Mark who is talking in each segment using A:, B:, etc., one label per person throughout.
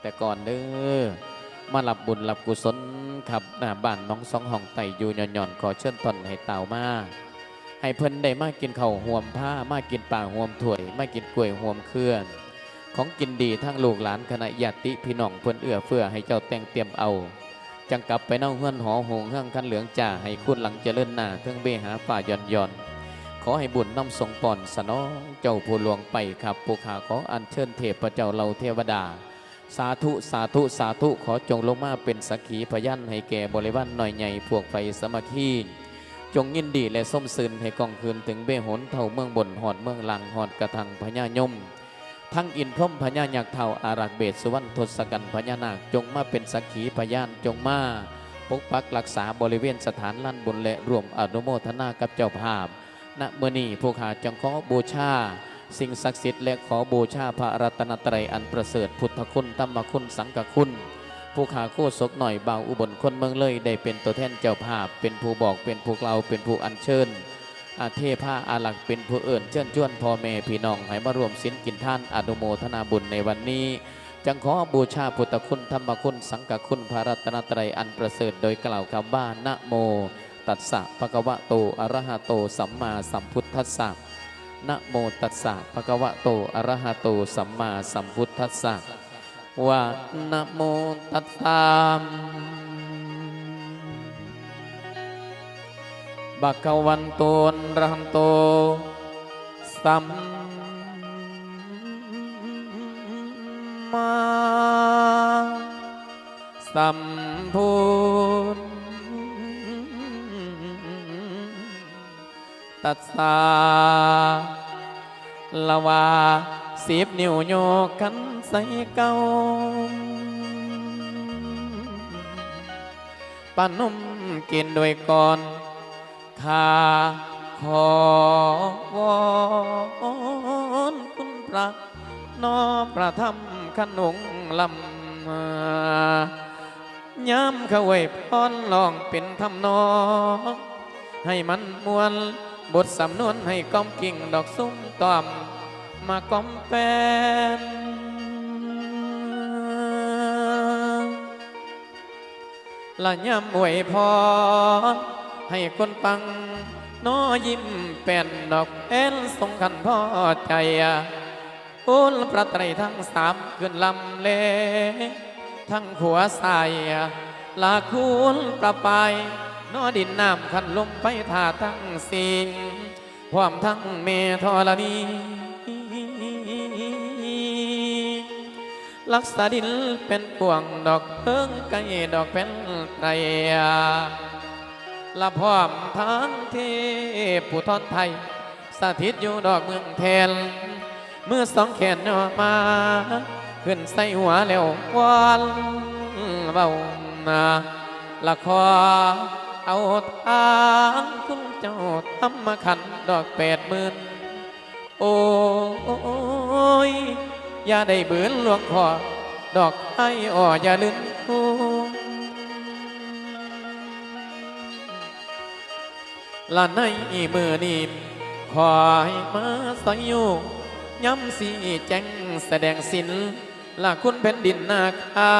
A: แต่ก่อนเด้อมาหลับบุญหลับกุศลครับหน้าบ้านน้องสองห้องไต่อยู่หย่อนๆขอเชิญตนให้เต่ามาให้เพิ่นได้มากินข้าวห่วมผ้ามากินป่าห่วมถ้วยมากินกล้วยห่วมเคลื่อน ของกินดีทั้งลูกหลานคณะญาติพี่น้องเพิ่นเอื้อเฟื้อให้เจ้าแต่งเตรียมเอา จังกลับไปเน่าเฮือนหอหงเฮืองคันเหลืองจ่าให้คุณหลังเจริญหน้าเทิงเบหาฝ่าย่อนย่อนขอให้บุญน้ำทรงปอนสนองเจ้าผู้หลวงไปครับผู้ขาขออัญเชิญเทพเจ้าเราเทวดา สาธุสาธุสาธุขอจงลงมาเป็นสักขีพยันให้แก่บริวารหน่อยใหญ่พวกไฟสมัคคีจงยินดีและส้มซึนให้กองคืนถึงเบหนเท่าเมืองบนหอดเมืองหลังหอดกระทังพญายม ทั้งอินพรมพญายักษ์เท่าอารักษ์เบศสุวรรณทศกัณฐ์พญานาคจงมาเป็นสักขีพยานจงมาปกปักรักษาบริเวณสถานลั่นบุญและรวมอนุโมทนากับเจ้าภาพณเมื่อนี้ผู้ขาจังขอบูชา สิ่งศักดิ์สิทธิ์และขอบูชาพระรัตนตรัยอันประเสริฐพุทธคุณธรรมคุณสังฆคุณ ผู้ขาโคศกหน่อยบ่าวอุบลคนเมืองเลยได้เป็นตัวแทนเจ้าภาพ เป็นผู้บอกเป็นผู้กล่าวเป็นผู้อัญเชิญอาเทพาอาลักเป็นผู้เอื่นเชิญชวนพ่อแม่พี่น้องให้มารวมสินกินท่านอนุโมทนาบุญในวันนี้ จังขอบูชาพุทธคุณธรรมคุณ สังฆคุณพระรัตนตรัยอันประเสริฐโดยกล่าวคำว่านะโม ตัสสะภะคะวะโตอะระหะโตสัมมาสัมพุทธัสสะ นะโมตัสสะภะคะวะโตอะระหะโตสัมมาสัมพุทธัสสะว่านะโมตัสสะบะกวันโตนรันโตสัมมาสัมพุทธ ตัสสะละวาสิบนิ้วโยกกันใส่เก้าปานุ่มกินด้วยก่อนข้าขอวอนคุณพระนอประทำขนงลำย้ำเขาไว้พรลองเป็นทำนองให้มันมวน บทสำนวนให้ก้อมกิ่งดอกซุ้มตอม มาก้อมแปนละย่ำอวยพรให้คนฟังน้อยิ้มเป็นดอกเอ็นทรงขันพ่อใจอุลประไตรทั้งสามขึ้นลำเล ทั้งขัวใสลาคูลประปาย นอดินน้ำขันลมไปท่าทั้งสิ่งพร้อมทั้งเมธรณีลักษาดินเป็นพวงดอกเพิ่งไก่ดอกเป็นไรละพร้อมทั้งเทพผู้ทอนไทย สถิตอยู่ดอกเมืองแทนเมื่อสองแขนย่อมา ขึ้นใส่หัวแล้ววอนเบานาละขอ เอาทางคุณเจ้าทำมาขันดอกแปดหมื่นโอ้ยอย่าได้เบือนหลวงพ่อดอกไอ้อ่ออย่าลืมกูละในมือนี้ขอให้มาสอยอยู่ย้ำสีแจ้งแสดงสินละคุณแผ่นดินนาคา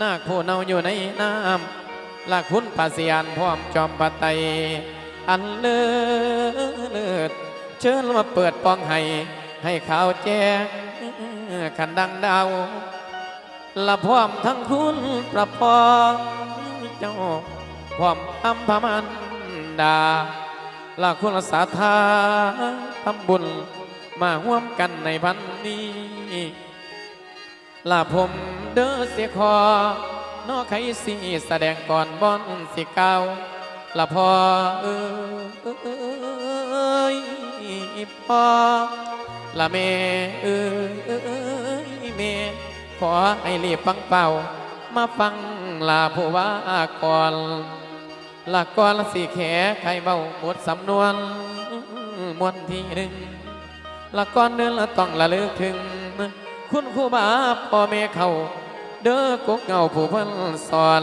A: นาคผู้เนาอยู่ในน้ำ ละคุณปาเสียนพร้อมจอมปะไตยอันเลิศเชิญมาเปิดปองให้ ให้ข่าวแจ้งขันดังดาวละพร้อมทั้งคุณประพองเจ้าพร้อมอัมพมันดาละคุณสาธาทำบุญมาร่วมกันในพันนี้ละผมเด้อเสียคอ นอไขสีแสดงก่อนบอนสิเกาละพอเอ้ยพอละเมเอ้ยเมขอให้รีบฟังเป่า มาฟังลาผู้ว่าก่อนละก่อนสีแขใครเบาหมดสำนวนมวนที่หนึ่งละก่อนเดินละต้องละลึกถึง คุณครูบาพ่อแม่เขา เด้อกกเงาผู้เพิ่นสอน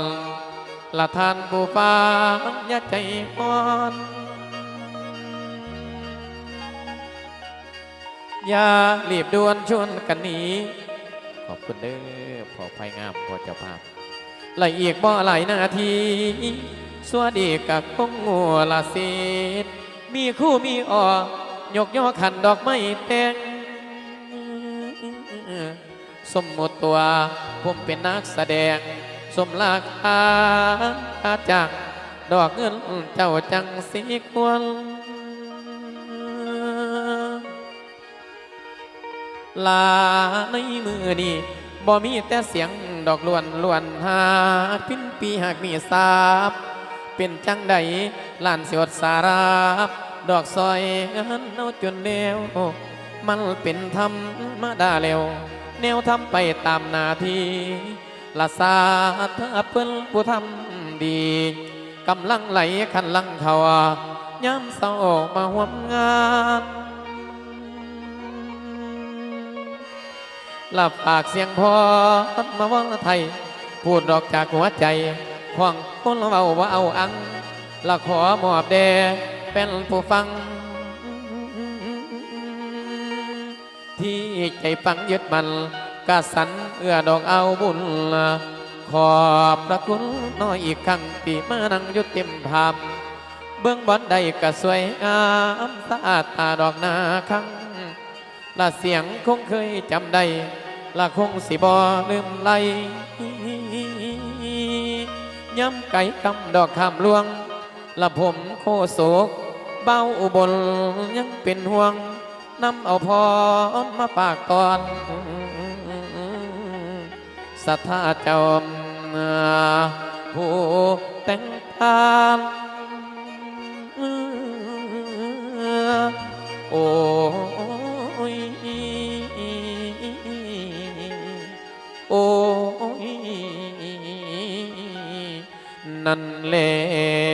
A: ละทานผู้ฟังยาใจอ่อนอย่ารีบด่วนชวนกันหนีขอบคุณเด้อพอไพงามพอเจ้าภาพไหลอีกบ่ไหลนาทีสวัสดีกับคงงัวละเศษมีคู่มีออยกย่อขันดอกไม้แต่ง สมมติตัวผมเป็นนักแสดง สมราคาจังดอกเงินเจ้าจังสีควรลาในมือนี่บ่มีแต่เสียงดอกล้วนล้วนหาพินปีหากมีสาบเป็นจังใดลานสียดสาราบดอกซอยเงินเอาจนเร็วมันเป็นธรรมมาดาเร็ว แนวทำไปตามนาทีละสาเธอเปิ้นผู้ทำดีกำลังไหลขันลังเขาย้ำเศร้ามาห่วมงานหลับปากเสียงพอมาว่างไทย พูดดอกจากหัวใจห้องคนเบาว่าเอาอังละขอมอบแด่เป็นผู้ฟัง ที่ใจฟังยึดมันกะสันเอื้อดอกเอาบุญขอบพระคุณน้อยอีกครั้งที่มานั่งยุติมภาพเบื้องบนใดก็สวยงามสะอาดตาดอกนาคังละเสียงคงเคยจำได้ละคงสิบอลืมไหลย้ำไก่กำดอกคำลวงละผมโคโศกเบ้าอุบลยังเป็นห่วง นำเอาพรมาปากตอนสัทธาเจ้าผู้แต่งตามโอ้ยโอ้ยนั่นแล้ว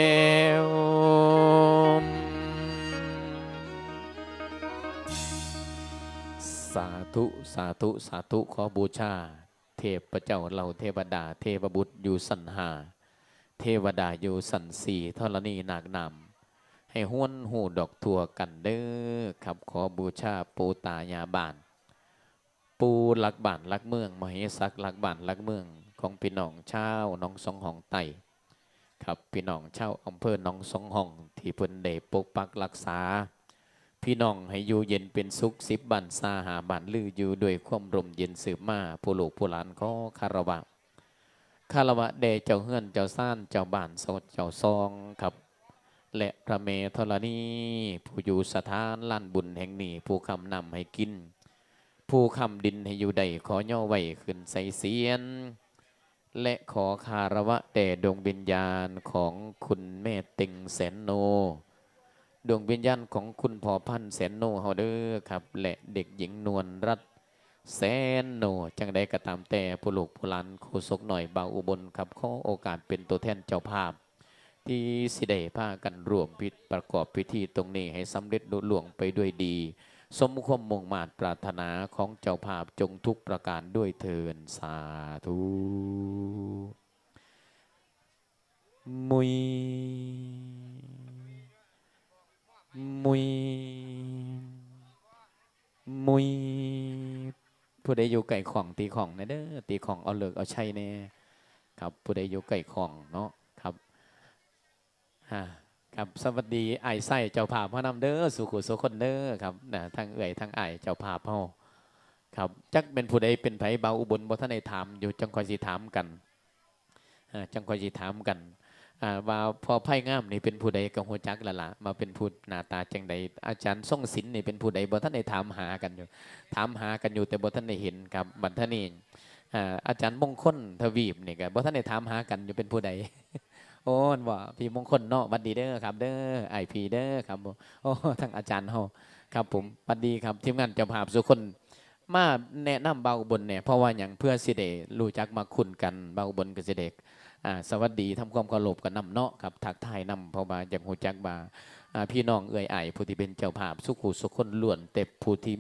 A: ธุ สาธุ สาธุ ขอบูชา เทพเจ้าเราเทวดา เทพบุตรอยู่สันหา เทวดาอยู่สันสีธรณีนากนำให้ห้วนหูดอกทั่วกันเด้อครับขอบูชาปูตายาบาน ปูหลักบ้านหลักเมือง มเหสักหลักบ้านหลักเมืองของพี่น้องเชาน้องสองห้องไตครับพี่น้องเช่าอำเภอหน้องสองห้อง ที่เพิ่นได้ปกปักรักษา พี่น้องให้อยู่เย็นเป็นสุขสิบบันซาหาบันลืออยู่ด้วยความร่มเย็นสืบมาผู้ลูกผู้หลานขอคารวะคารวะเดเจ้าเฮือนเจ้าซ่านเจ้าบ้านสดเจ้าซองครับและพระเมธรณีผู้อยู่สถานลานบุญแห่งนี้ผู้คำนำให้กิน ผู้คำดินให้อยู่ใดขอย่อไหวขึ้นใส่เสียน และขอคารวะแด่ดวงวิญญาณของคุณแม่ต็งแสนโน ดวงวิญญาณของคุณพ่อพันแสนโนเฮาเด้อครับและเด็กหญิงนวลรัตแสนโนจังใดก็ตามแต่ผู้ลูกผู้หลานโคศกหน่อยบาอุบลครับขอโอกาสเป็นตัวแทนเจ้าภาพ ที่สิได้พากันร่วมพิธประกอบพิธีตรงนี้ให้สำเร็จลุล่วงไปด้วยดี สมความมุ่งมาตรปรารถนาของเจ้าภาพจงทุกประการด้วยเทินสาธุมุย มุย มุย ผู้ใดอยู่ไก่ของตีของนะเด้อตีของเอาเลิกเอาใช้แน่ครับผู้ใดอยู่ไก่ของเนาะครับฮะครับสวัสดีไอ้ไส้เจ้าภาพพระนำเด้อสุขุสุคนเด้อครับนะทั้งเอ่ยทั้งไอ้เจ้าภาพเฮาครับจักเป็นผู้ใดเป็นไผเบาอุบลบ่ท่านได้ถามอยู่จังคอยสิถามกันจังคอยสิถามกัน ว่าพอไพ่งามนี่เป็นผู้ใดกับหัวจักละละมาเป็นผู้หน้าตาจังใดอาจารย์ทรงศิลป์นี่เป็นผู้ใดบ่ท่านได้ถามหากันอยู่ ถามหากันอยู่แต่บ่ท่านได้เห็นครับบัดท่านนี้อ่าอาจารย์มงคลทวีปนี่ก็บ่ท่านได้ถามหากันอยู่เป็นผู้ใดโอ้นว่าพี่มงคลเนาะบัดดีเด้อครับ เด้อไอพีเด้อครับโอ้ทั้งอาจารย์เฮาครับผมบัดดีครับทีมงานจ้าภาพทุคนมาแนะนำเบาบนเนี่ยเพราะว่าอย่างเพื่อสิเดรู้จักมาคุ้นกันเบาบนกับสิเดก สวัสดีทำความเคารพกันนำเนาะครับทักทายนำพอบาอย่างหูจักบาพี่น้องเอ่ยไอยผู้ที่เป็นเจ้าภาพสุขุสุขคนล้วนเต่ผู้ที่